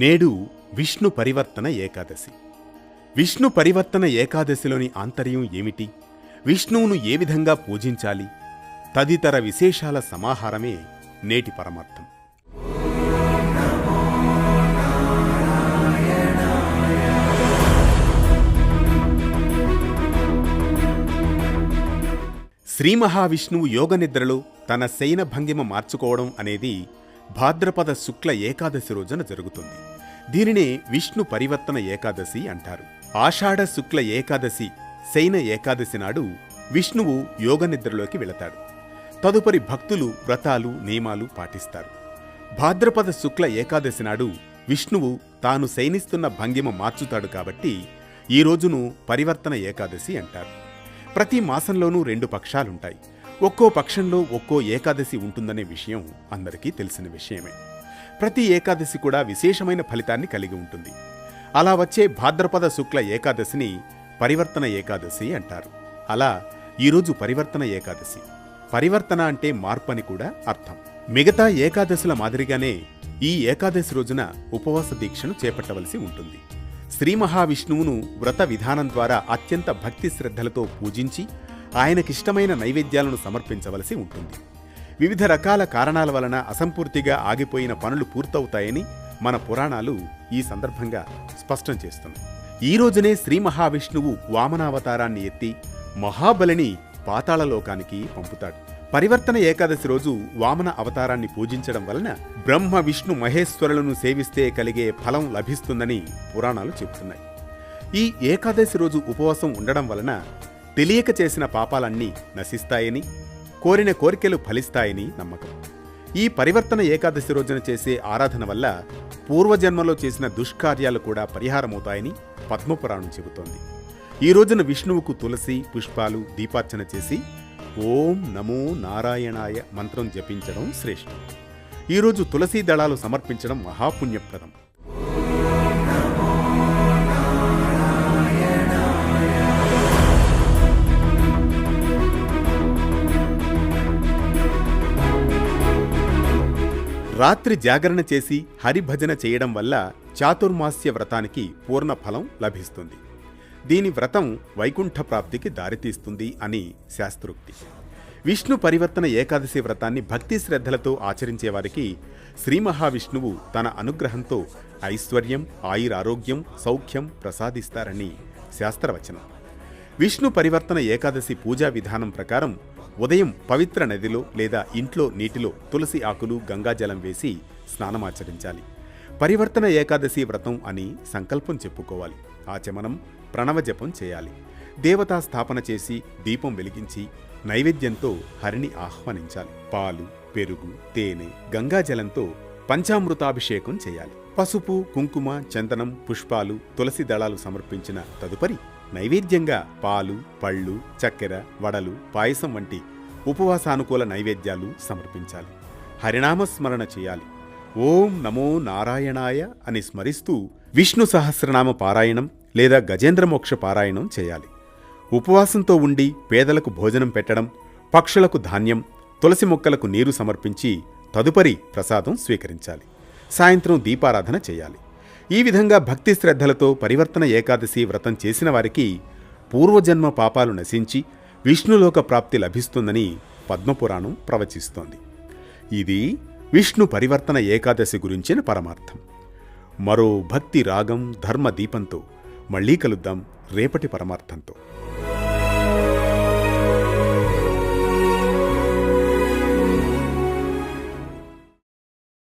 నేడు విష్ణు పరివర్తన ఏకాదశి. విష్ణు పరివర్తన ఏకాదశిలోని ఆంతర్యం ఏమిటి? విష్ణువును ఏ విధంగా పూజించాలి? తదితర విశేషాల సమాహారమే నేటి పరమార్థం. శ్రీ మహావిష్ణువు యోగ నిద్రలో తన శయన భంగిమ మార్చుకోవడం అనేది భాద్రపద శుక్ల ఏకాదశి రోజున జరుగుతుంది. దీనినే విష్ణు పరివర్తన ఏకాదశి అంటారు. ఆషాఢ శుక్ల ఏకాదశి శైన ఏకాదశి నాడు విష్ణువు యోగనిద్రలోకి వెళతాడు. తదుపరి భక్తులు వ్రతాలు నియమాలు పాటిస్తారు. భాద్రపద శుక్ల ఏకాదశి నాడు విష్ణువు తాను శయనిస్తున్న భంగిమ మార్చుతాడు కాబట్టి ఈ రోజును పరివర్తన ఏకాదశి అంటారు. ప్రతి మాసంలోనూ రెండు పక్షాలుంటాయి. ఒక్కో పక్షంలో ఒక్కో ఏకాదశి ఉంటుందనే విషయం అందరికీ తెలిసిన విషయమే. ప్రతి ఏకాదశి కూడా విశేషమైన ఫలితాన్ని కలిగి ఉంటుంది. అలా వచ్చే భాద్రపద శుక్ల ఏకాదశిని పరివర్తన ఏకాదశి అంటారు. అలా ఈరోజు పరివర్తన ఏకాదశి. పరివర్తన అంటే మార్పు అని కూడా అర్థం. మిగతా ఏకాదశుల మాదిరిగానే ఈ ఏకాదశి రోజున ఉపవాస దీక్షను చేపట్టవలసి ఉంటుంది. శ్రీ మహావిష్ణువును వ్రత విధానం ద్వారా అత్యంత భక్తి శ్రద్ధలతో పూజించి ఆయనకిష్టమైన నైవేద్యాలను సమర్పించవలసి ఉంటుంది. వివిధ రకాల కారణాల వలన అసంపూర్తిగా ఆగిపోయిన పనులు పూర్తవుతాయని మన పురాణాలు ఈ సందర్భంగా స్పష్టం చేస్తున్నాయి. ఈ రోజునే శ్రీ మహావిష్ణువు వామనావతారాన్ని ఎత్తి మహాబలిని పాతాళలోకానికి పంపుతాడు. పరివర్తన ఏకాదశి రోజు వామన అవతారాన్ని పూజించడం వలన బ్రహ్మ విష్ణు మహేశ్వరులను సేవిస్తే కలిగే ఫలం లభిస్తుందని పురాణాలు చెబుతున్నాయి. ఈ ఏకాదశి రోజు ఉపవాసం ఉండడం వలన తెలియక చేసిన పాపాలన్నీ నశిస్తాయని కోరిన కోరికలు ఫలిస్తాయని నమ్మకం. ఈ పరివర్తన ఏకాదశి రోజున చేసే ఆరాధన వల్ల పూర్వజన్మలో చేసిన దుష్కార్యాలు కూడా పరిహారమవుతాయని పద్మపురాణం చెబుతోంది. ఈ రోజున విష్ణువుకు తులసి పుష్పాలు దీపార్చన చేసి ఓం నమో నారాయణాయ మంత్రం జపించడం శ్రేష్టం. ఈరోజు తులసీ దళాలు సమర్పించడం మహాపుణ్యప్రదం. రాత్రి జాగరణ చేసి హరిభజన చేయడం వల్ల చాతుర్మాస్య వ్రతానికి పూర్ణ ఫలం లభిస్తుంది. దీని వ్రతం వైకుంఠ ప్రాప్తికి దారితీస్తుంది అని శాస్త్రోక్తి. విష్ణు పరివర్తన ఏకాదశి వ్రతాన్ని భక్తి శ్రద్ధలతో ఆచరించేవారికి శ్రీ మహావిష్ణువు తన అనుగ్రహంతో ఐశ్వర్యం ఆయురారోగ్యం సౌఖ్యం ప్రసాదిస్తారని శాస్త్రవచనం. విష్ణు పరివర్తన ఏకాదశి పూజా విధానం ప్రకారం ఉదయం పవిత్ర నదిలో లేదా ఇంట్లో నీటిలో తులసి ఆకులు గంగాజలం వేసి స్నానమాచరించాలి. పరివర్తన ఏకాదశి వ్రతం అని సంకల్పం చెప్పుకోవాలి. ఆచమనం ప్రణవ జపం చేయాలి. దేవతా స్థాపన చేసి దీపం వెలిగించి నైవేద్యంతో హరిని ఆహ్వానించాలి. పాలు పెరుగు తేనె గంగాజలంతో పంచామృతాభిషేకం చేయాలి. పసుపు కుంకుమ చందనం పుష్పాలు తులసి దళాలు సమర్పించిన తదుపరి నైవేద్యంగా పాలు పళ్ళు చక్కెర వడలు పాయసం వంటి ఉపవాసానుకూల నైవేద్యాలు సమర్పించాలి. హరినామస్మరణ చేయాలి. ఓం నమో నారాయణాయ అని స్మరిస్తూ విష్ణు సహస్రనామ పారాయణం లేదా గజేంద్రమోక్ష పారాయణం చేయాలి. ఉపవాసంతో ఉండి పేదలకు భోజనం పెట్టడం పక్షులకు ధాన్యం తులసి మొక్కలకు నీరు సమర్పించి తదుపరి ప్రసాదం స్వీకరించాలి. సాయంత్రం దీపారాధన చేయాలి. ఈ విధంగా భక్తి శ్రద్ధలతో పరివర్తన ఏకాదశి వ్రతం చేసిన వారికి పూర్వజన్మ పాపాలు నశించి విష్ణులోక ప్రాప్తి లభిస్తుందని పద్మపురాణం ప్రవచిస్తోంది. ఇది విష్ణు పరివర్తన ఏకాదశి గురించిన పరమార్థం. మరో భక్తి రాగం ధర్మ దీపంతో మళ్ళీ కలుద్దాం రేపటి పరమార్థంతో.